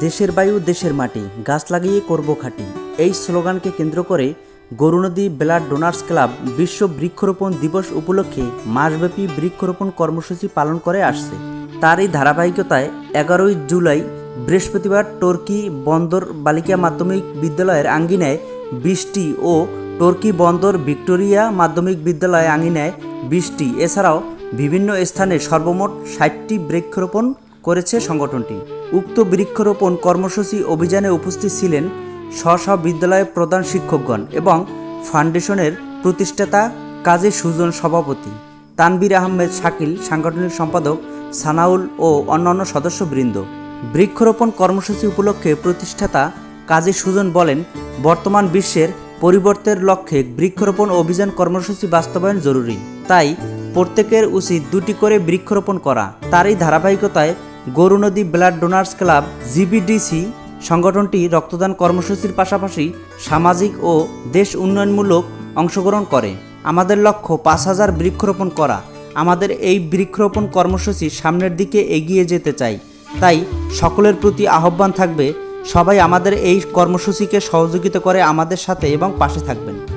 দেশের বায়ু, দেশের মাটি, গাছ লাগিয়ে করব খাটি। এই স্লোগানকে কেন্দ্র করে গরুনদী ব্লাড ডোনার্স ক্লাব বিশ্ব বৃক্ষরোপণ দিবস উপলক্ষে মাসব্যাপী বৃক্ষরোপণ কর্মসূচি পালন করে আসছে। তার এই ধারাবাহিকতায় এগারোই জুলাই বৃহস্পতিবার টর্কি বন্দর বালিকা মাধ্যমিক বিদ্যালয়ের আঙ্গিনায় বৃষ্টি ও টর্কি বন্দর ভিক্টোরিয়া মাধ্যমিক বিদ্যালয় আঙ্গিনায় বৃষ্টি এছাড়াও বিভিন্ন স্থানে সর্বমোট ষাটটি বৃক্ষরোপণ করেছে সংগঠনটি। উক্ত বৃক্ষরোপণ কর্মসূচি অভিযানে উপস্থিত ছিলেন স্ব স্ব বিদ্যালয়ের প্রধান শিক্ষকগণ এবং ফাউন্ডেশনের প্রতিষ্ঠাতা কাজী সুজন সভাপতি তানবির আহমেদ শাকিল, সাংগঠনিক সম্পাদক সানাউল ও অন্যান্য সদস্যবৃন্দ। বৃক্ষরোপণ কর্মসূচি উপলক্ষে প্রতিষ্ঠাতা কাজী সুজন বলেন, বর্তমান বিশ্বের পরিবর্তের লক্ষ্যে বৃক্ষরোপণ অভিযান কর্মসূচি বাস্তবায়ন জরুরি। তাই প্রত্যেকের উচিত দুটি করে বৃক্ষরোপণ করা। তারই ধারাবাহিকতায় Gaurnadi blood donors club, GBDC সংগঠনটি রক্তদান কর্মসূচির পাশাপাশি সামাজিক ও দেশ উন্নয়নমূলক অংশগ্রহণ করে। আমাদের লক্ষ্য পাঁচ হাজার বৃক্ষরোপণ করা। আমাদের এই বৃক্ষরোপণ কর্মসূচি সামনের দিকে এগিয়ে যেতে চাই। তাই সকলের প্রতি আহ্বান থাকবে, সবাই আমাদের এই কর্মসূচিকে সহযোগিতা করে আমাদের সাথে এবং পাশে থাকবেন।